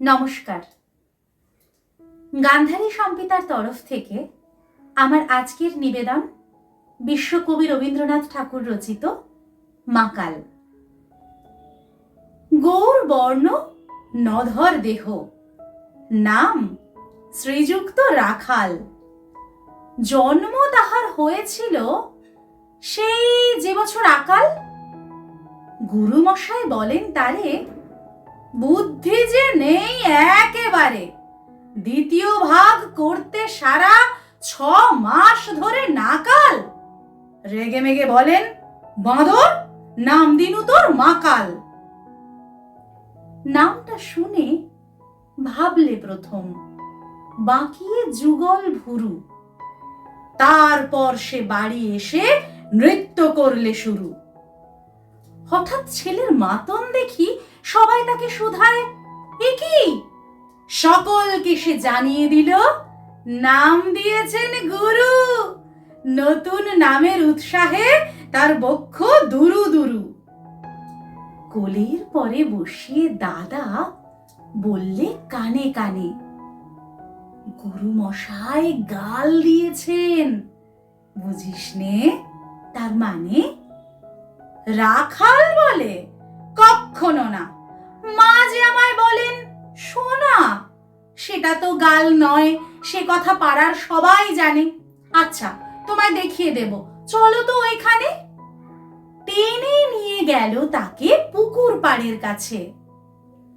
নমস্কার। গান্ধারী সম্পিতার তরফ থেকে আমার আজকের নিবেদন বিশ্বকবি রবীন্দ্রনাথ ঠাকুর রচিত মাকাল গৌর বর্ণ নধর দেহ, নাম শ্রীযুক্ত রাখাল। জন্ম তাহার হয়েছিল সেই যে বছর আকাল। গুরুমশাই বলেন তারে বুদ্ধি যে নেই একেবারে। দ্বিতীয় ভাগ করতে সারা ছ মাস ধরে নাকাল। রেগে মেগে বলেন, বাঁদর, নাম দিনু তোর মাকাল। নামটা শুনে ভাবলে প্রথম বাকিয়ে যুগল ভুরু। তারপর সে বাড়ি এসে নৃত্য করলে শুরু। হঠাৎ ছেলের মাতন দেখি সবাই তাকে শুধায়। এ কি? সকলকে সে জানিয়ে দিল, নাম দিয়েছেন গুরু। নতুন নামের উৎসাহে তার বক্ষ দুরু দুরু। কোলের পরে বসিয়ে দাদা বললে কানে কানে, গুরু মশাই গাল দিয়েছেন। বুঝিস নে, তার মানে রাখাল বলে কখনো না। মা যে আমায় বলেন, সোনা। সেটা তো গাল নয়, সে কথা পাড়ার সবাই জানে। আচ্ছা তোমায় দেখিয়ে দেব। চলো তো ওইখানে টেনে নিয়ে গেল তাকে পুকুর পাড়ের কাছে।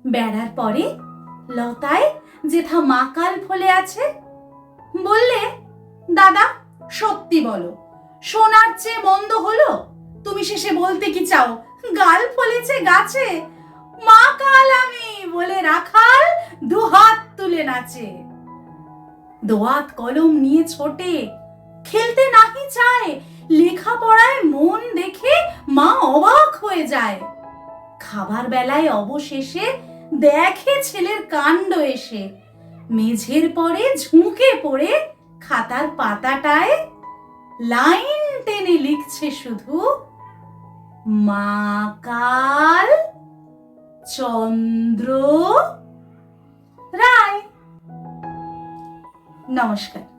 বেড়ার পরে লতায় যেথা মাকাল ফলে আছে। বললে, দাদা, সত্যি বলো, সোনার চেয়ে মন্দ হলো? তুমি শেষে বলতে কি চাও? গাল ফলেছে গাছে মা কাল আমি বলে রাখাল দুহাত তুলে নাচে। দোয়াত কলম নিয়ে ছোটে, খেলতে নাহি চায়, লেখাপড়ায় মন দেখে মা অবাক হয়ে যায়। খাবার বেলায় অবশেষে দেখে ছেলের কাণ্ড এসে, মেঝের পরে ঝুঁকে পড়ে খাতার পাতাটায় লাইন টেনে লিখছে শুধু, মা কাল চন্দ্র রায়। নমস্কার।